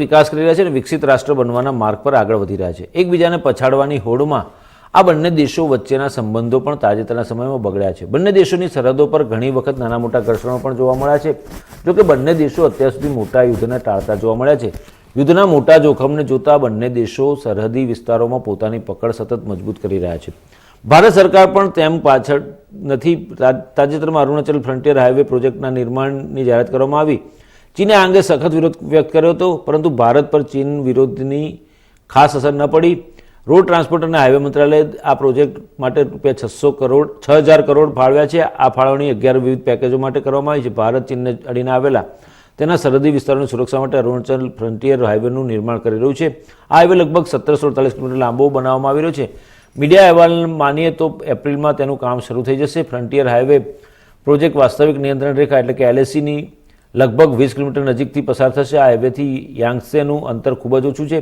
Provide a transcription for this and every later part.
વિકાસ કરી રહ્યા છે અને વિકસિત રાષ્ટ્ર બનવાના માર્ગ પર આગળ વધી રહ્યા છે. એકબીજાને પછાડવાની હોડમાં આ બંને દેશો વચ્ચેના સંબંધો પણ તાજેતરના સમયમાં બગડ્યા છે. બંને દેશોની સરહદો પર ઘણી વખત નાના મોટા ઘર્ષણો પણ જોવા મળ્યા છે. જોકે બંને દેશો અત્યાર સુધી મોટા યુદ્ધને ટાળતા જોવા મળ્યા છે. યુદ્ધના મોટા જોખમને જોતા બંને દેશો સરહદી વિસ્તારોમાં પોતાની પકડ સતત મજબૂત કરી રહ્યા છે. ભારત સરકાર પણ તેમ પાછળ નથી. તાજેતરમાં અરુણાચલ ફ્રન્ટિયર હાઈવે પ્રોજેક્ટના નિર્માણની જાહેરાત કરવામાં આવી. ચીને આ અંગે સખત વિરોધ વ્યક્ત કર્યો હતો, પરંતુ ભારત પર ચીન વિરોધની ખાસ અસર ન પડી. રોડ ટ્રાન્સપોર્ટ અને હાઇવે મંત્રાલયે આ પ્રોજેક્ટ માટે રૂપિયા છસો કરોડ, છ હજાર કરોડ ફાળવ્યા છે. આ ફાળવણી અગિયાર વિવિધ પેકેજો માટે કરવામાં આવી છે. ભારત ચીનને અડીને આવેલા તેના સરહદી વિસ્તારોની સુરક્ષા માટે અરુણાચલ ફ્રન્ટિયર હાઇવેનું નિર્માણ કરી રહ્યું છે. આ હાઇવે લગભગ સત્તરસો અડતાલીસ કિલોમીટર લાંબો બનાવવામાં આવી રહ્યો છે. મીડિયા અહેવાલ માનીએ તો એપ્રિલમાં તેનું કામ શરૂ થઈ જશે. ફ્રન્ટિયર હાઇવે પ્રોજેક્ટ વાસ્તવિક નિયંત્રણ રેખા એટલે કે એલએસીની લગભગ વીસ કિલોમીટર નજીકથી પસાર થશે. આ હાઈવેથી યાંગસેનું અંતર ખૂબ જ ઓછું છે.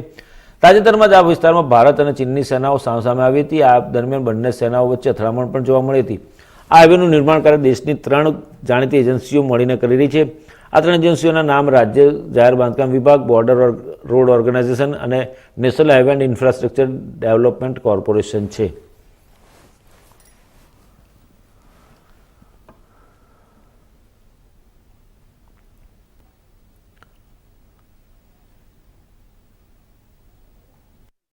તાજેતરમાં જ આ વિસ્તારમાં ભારત અને ચીનની સેનાઓ સામસામે આવી હતી. આ દરમિયાન બંને સેનાઓ વચ્ચે અથડામણ પણ જોવા મળી હતી. આ હાઈવેનું નિર્માણ કાર્ય દેશની ત્રણ જાણીતી એજન્સીઓ મળીને કરી રહી છે. આ ત્રણ એજન્સીઓના નામ રાજ્ય જાહેર બાંધકામ વિભાગ, બોર્ડર રોડ ઓર્ગેનાઇઝેશન અને national highway infrastructure development corporation છે.